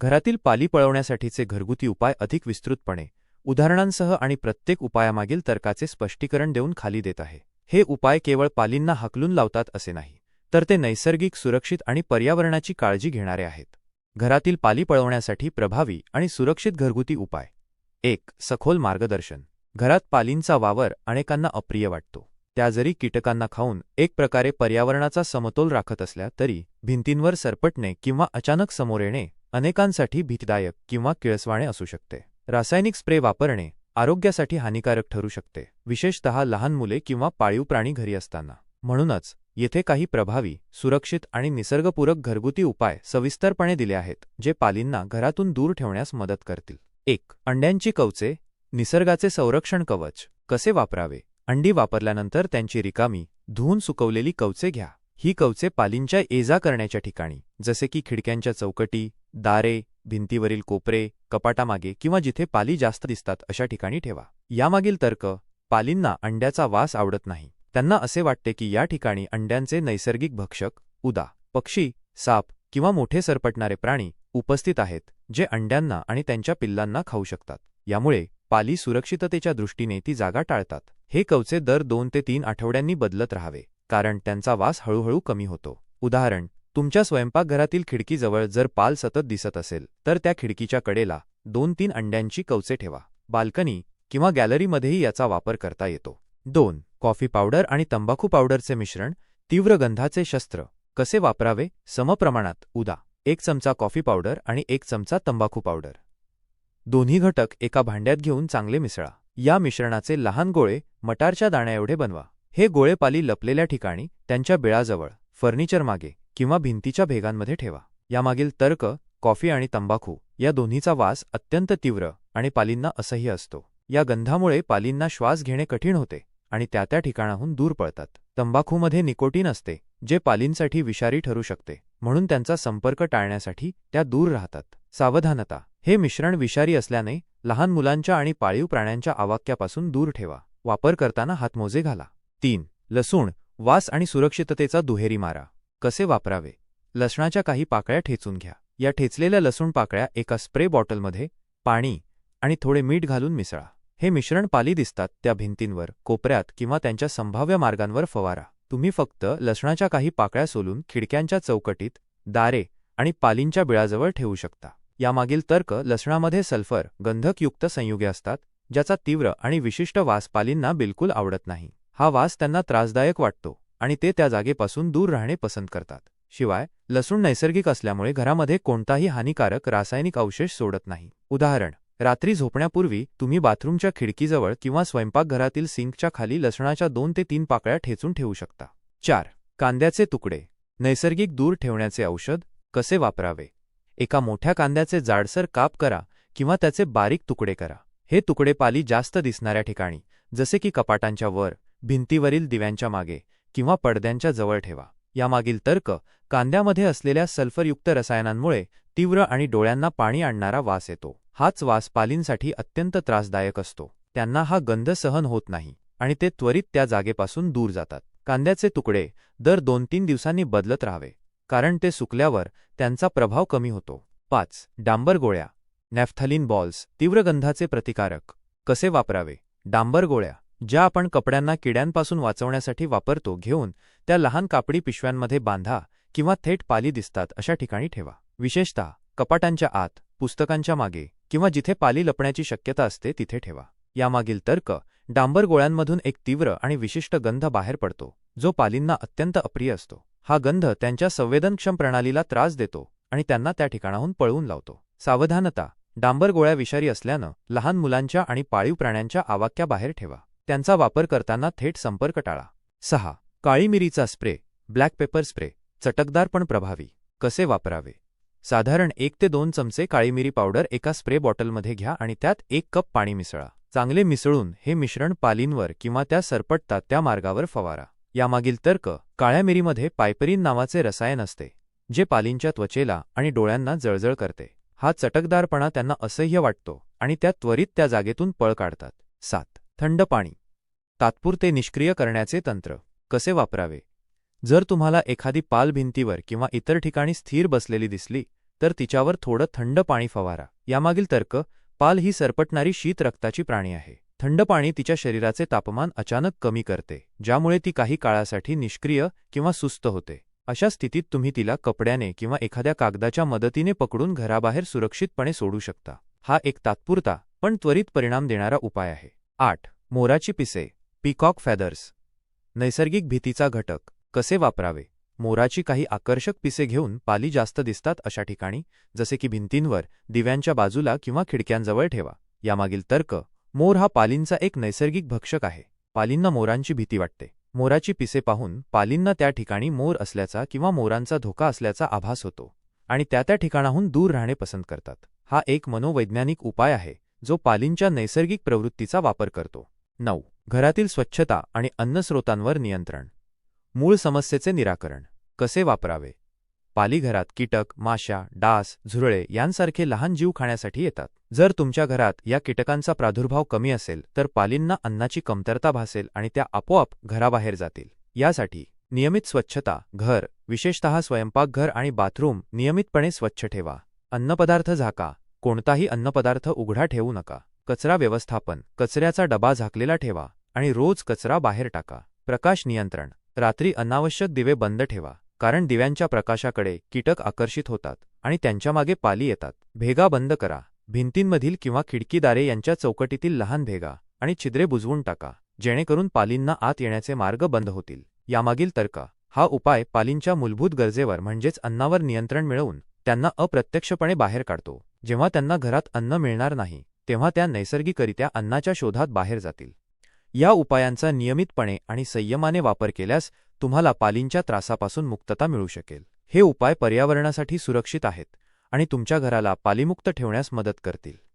घरातील पाली पळवण्यासाठीचे घरगुती उपाय अधिक विस्तृतपणे उदाहरणांसह आणि प्रत्येक उपायामागील तर्काचे स्पष्टीकरण देऊन खाली देत आहे. हे उपाय केवळ पालींना हाकलून लावतात असे नाही तर ते नैसर्गिक सुरक्षित आणि पर्यावरणाची काळजी घेणारे आहेत. घरातील पाली पळवण्यासाठी प्रभावी आणि सुरक्षित घरगुती उपाय. एक सखोल मार्गदर्शन. घरात पालींचा वावर अनेकांना अप्रिय वाटतो. त्या जरी कीटकांना खाऊन एक प्रकारे पर्यावरणाचा समतोल राखत असल्या तरी भिंतींवर सरपटणे किंवा अचानक समोर येणे अनेकांसाठी भीतीदायक किंवा किळसवाणे असू शकते. रासायनिक स्प्रे वापरणे आरोग्यासाठी हानिकारक ठरू शकते विशेषतः लहान मुले किंवा पाळीव प्राणी घरी असताना. म्हणूनच येथे काही प्रभावी सुरक्षित आणि निसर्गपूरक घरगुती उपाय सविस्तरपणे दिले आहेत जे पालींना घरातून दूर ठेवण्यास मदत करतील. एक अंड्यांची कवचे. निसर्गाचे संरक्षण कवच. कसे वापरावे? अंडी वापरल्यानंतर त्यांची रिकामी धुवून सुकवलेली कवचे घ्या. ही कवचे पालींच्या एजा करण्याच्या ठिकाणी जसे की खिडक्यांच्या चौकटी दारे भिंतीवरील कोपरे कपाटामागे किंवा जिथे पाली जास्त दिसतात अशा ठिकाणी ठेवा. यामागील तर्क पालींना अंड्याचा वास आवडत नाही. त्यांना असे वाटते की या ठिकाणी अंड्यांचे नैसर्गिक भक्षक उदा पक्षी साप किंवा मोठे सरपटणारे प्राणी उपस्थित आहेत जे अंड्यांना आणि त्यांच्या पिल्लांना खाऊ शकतात. यामुळे पाली सुरक्षिततेच्या दृष्टीने ती जागा टाळतात. हे कवचे दर दोन ते तीन आठवड्यांनी बदलत राहावे कारण त्यांचा वास हळूहळू कमी होतो. उदाहरण तुमच्या स्वयंपाकघरातील खिडकीजवळ जर पाल सतत दिसत असेल तर त्या खिडकीच्या कडेला दोन तीन अंड्यांची कवचे ठेवा बाल्कनी किंवा गॅलरीमध्येही याचा वापर करता येतो. दोन कॉफी पावडर आणि तंबाखू पावडरचे मिश्रण तीव्र गंधाचे शस्त्र कसे वापरावे? समप्रमाणात उदा एक चमचा कॉफी पावडर आणि एक चमचा तंबाखू पावडर. दोन्ही घटक एका भांड्यात घेऊन चांगले मिसळा. या मिश्रणाचे लहान गोळे मटारच्या दाण्याएवढे बनवा. हे गोळेपाली लपलेल्या ठिकाणी त्यांच्या बिळाजवळ फर्निचर मागे. किंवा भिंतीच्या भेगांमध्ये ठेवा. यामागील तर्क कॉफी आणि तंबाखू या दोन्हीचा वास अत्यंत तीव्र आणि पालींना असह्य असतो. या गंधामुळे पालींना श्वास घेणे कठीण होते आणि त्या त्या ठिकाणाहून दूर पळतात. तंबाखूमध्ये निकोटीन असते जे पालींसाठी विषारी ठरू शकते म्हणून त्यांचा संपर्क टाळण्यासाठी त्या दूर राहतात. सावधानता हे मिश्रण विषारी असल्याने लहान मुलांच्या आणि पाळीव प्राण्यांच्या आवाक्यापासून दूर ठेवा. वापर करताना हातमोजे घाला. तीन लसूण वास आणि सुरक्षिततेचा दुहेरी मारा. कसे वापरावे? लसणाच्या काही पाकळ्या ठेचून घ्या. या ठेचलेल्या लसूण पाकळ्या एका स्प्रे बॉटलमध्ये पाणी आणि थोडे मीठ घालून मिसळा. हे मिश्रण पाली दिसतात त्या भिंतींवर कोपऱ्यात किंवा त्यांच्या संभाव्य मार्गांवर फवारा. तुम्ही फक्त लसणाच्या काही पाकळ्या सोलून खिडक्यांच्या चौकटीत दारे आणि पालींच्या बिळाजवळ ठेवू शकता. यामागील तर्क लसणामध्ये सल्फर गंधकयुक्त संयुगे असतात ज्याचा तीव्र आणि विशिष्ट वास पालींना बिलकुल आवडत नाही. हा वास त्यांना त्रासदायक वाटतो. आणि ते त्या जागेपासून दूर राहणे पसंत करतात. शिवाय लसूण नैसर्गिक असल्यामुळे घरामध्ये कोणताही हानिकारक रासायनिक अवशेष सोडत नाही. उदाहरण रात्री झोपण्यापूर्वी तुम्ही बाथरूमच्या खिडकीजवळ किंवा स्वयंपाकघरातील सिंकच्या खाली लसणाच्या दोन ते तीन पाकळ्या ठेचून ठेवू शकता. चार कांद्याचे तुकडे. नैसर्गिक दूर ठेवण्याचे औषध कसे वापरावे? एका मोठ्या कांद्याचे जाडसर काप करा किंवा त्याचे बारीक तुकडे करा. हे तुकडे पाली जास्त दिसणाऱ्या ठिकाणी जसे की कपाटांच्या वर भिंतीवरील दिव्यांच्या मागे किंवा पडद्यांच्या जवळ ठेवा. यामागील तर्क कांद्यामध्ये असलेल्या सल्फरयुक्त रसायनांमुळे तीव्र आणि डोळ्यांना पाणी आणणारा वास येतो. हाच वास पालींसाठी अत्यंत त्रासदायक असतो. त्यांना हा गंध सहन होत नाही आणि ते त्वरित त्या जागेपासून दूर जातात. कांद्याचे तुकडे दर दोन तीन दिवसांनी बदलत राहावे कारण ते सुकल्यावर त्यांचा प्रभाव कमी होतो. पाच. डांबर गोळ्या. नॅफ्थलिन बॉल्स तीव्र गंधाचे प्रतिकारक. कसे वापरावे? डांबर गोळ्या. ज्या आपण कपड्यांना किड्यांपासून वाचवण्यासाठी वापरतो घेऊन त्या लहान कापडी पिशव्यांमध्ये बांधा किंवा थेट पाली दिसतात अशा ठिकाणी ठेवा. विशेषतः कपाटांच्या आत पुस्तकांच्या मागे किंवा जिथे पाली लपण्याची शक्यता असते तिथे ठेवा. यामागील तर्क डांबर गोळ्यांमधून एक तीव्र आणि विशिष्ट गंध बाहेर पडतो जो पालींना अत्यंत अप्रिय असतो. हा गंध त्यांच्या संवेदनक्षम प्रणालीला त्रास देतो आणि त्यांना त्या ठिकाणाहून पळवून लावतो. सावधानता डांबर गोळ्या विषारी असल्यानं लहान मुलांच्या आणि पाळीव प्राण्यांच्या आवाक्याबाहेर ठेवा. त्यांचा वापर करताना थेट संपर्क टाळा. सहा. काळी मिरीचा स्प्रे ब्लॅक पेपर स्प्रे चटकदार पण प्रभावी. कसे वापरावे? साधारण एक ते दोन चमचे काळी मिरी पावडर एका स्प्रे बॉटलमध्ये घ्या आणि त्यात एक कप पाणी मिसळा. चांगले मिसळून हे मिश्रण पालींवर किंवा त्या सरपटतात त्या मार्गावर फवारा. यामागील तर्क काळ्या मिरीमध्ये पायपरीन नावाचे रसायन असते जे पालींच्या त्वचेला आणि डोळ्यांना जळजळ करते. हा चटकदारपणा त्यांना असह्य वाटतो आणि त्या त्वरित त्या जागेतून पळ काढतात. सात. थंड पाणी. तात्पुरते निष्क्रिय करण्याचे तंत्र. कसे वापरावे? जर तुम्हाला एखादी पाल भिंतीवर किंवा इतर ठिकाणी स्थिर बसलेली दिसली तर तिच्यावर थोडं थंड पाणी फवारा. यामागील तर्क पाल ही सरपटणारी शीत रक्ताची प्राणी आहे. थंड पाणी तिच्या शरीराचे तापमान अचानक कमी करते ज्यामुळे ती काही काळासाठी निष्क्रिय किंवा सुस्त होते. अशा स्थितीत तुम्ही तिला कपड्याने किंवा एखाद्या कागदाच्या मदतीने पकडून घराबाहेर सुरक्षितपणे सोडू शकता. हा एक तात्पुरता पण त्वरित परिणाम देणारा उपाय आहे. आठ. मोराची पिसे. Peacock feathers. नैसर्गिक भीतीचा घटक. कसे वापरावे? मोराची काही आकर्षक पिसे घेऊन पाली जास्त दिसतात अशा ठिकाणी जसे की भिंतींवर दिव्यांच्या बाजूला किंवा खिडक्यांजवळ ठेवा. यामागील तर्क मोर हा पालींचा एक नैसर्गिक भक्षक आहे. पालींना मोरांची भीती वाटते. मोराची पिसे पाहून पालींना त्या ठिकाणी मोर असल्याचा किंवा मोरांचा धोका असल्याचा आभास होतो आणि त्या त्या ठिकाणाहून दूर राहणे पसंत करतात. हा एक मनोवैज्ञानिक उपाय आहे. जो पालींच्या नैसर्गिक प्रवृत्तीचा वापर करतो. नऊ. घरातील स्वच्छता आणि अन्नस्रोतांवर नियंत्रण. मूळ समस्येचे निराकरण. कसे वापरावे? पालीघरात कीटक माशा डास झुरळे यांसारखे लहान जीव खाण्यासाठी येतात. जर तुमच्या घरात या कीटकांचा प्रादुर्भाव कमी असेल तर पालींना अन्नाची कमतरता भासेल आणि त्या आपोआप घराबाहेर जातील. यासाठी नियमित स्वच्छता घर विशेषतः स्वयंपाकघर आणि बाथरूम नियमितपणे स्वच्छ ठेवा. अन्नपदार्थ झाका. कोणताही अन्नपदार्थ उघडा ठेवू नका. कचरा व्यवस्थापन कचऱ्याचा डबा झाकलेला ठेवा आणि रोज कचरा बाहेर टाका. प्रकाश नियंत्रण रात्री अनावश्यक दिवे बंद ठेवा कारण दिव्यांच्या प्रकाशाकडे कीटक आकर्षित होतात आणि त्यांच्यामागे पाली येतात. भेगा बंद करा. भिंतींमधील किंवा खिडकीदारे यांच्या चौकटीतील लहान भेगा आणि छिद्रे बुजवून टाका जेणेकरून पालींना आत येण्याचे मार्ग बंद होतील. यामागील तर्क हा उपाय पालींच्या मूलभूत गरजेवर म्हणजेच अन्नावर नियंत्रण मिळवून त्यांना अप्रत्यक्षपणे बाहेर काढतो. जेव्हा त्यांना घरात अन्न मिळणार नाही तेव्हा त्या नैसर्गिकरित्या अन्नाच्या शोधात बाहेर जातील. या उपायांचा नियमितपणे आणि संयमाने वापर केल्यास तुम्हाला पालींच्या त्रासापासून मुक्तता मिळू शकेल. हे उपाय पर्यावरणासाठी सुरक्षित आहेत आणि तुमच्या घराला पालीमुक्त ठेवण्यास मदत करतील.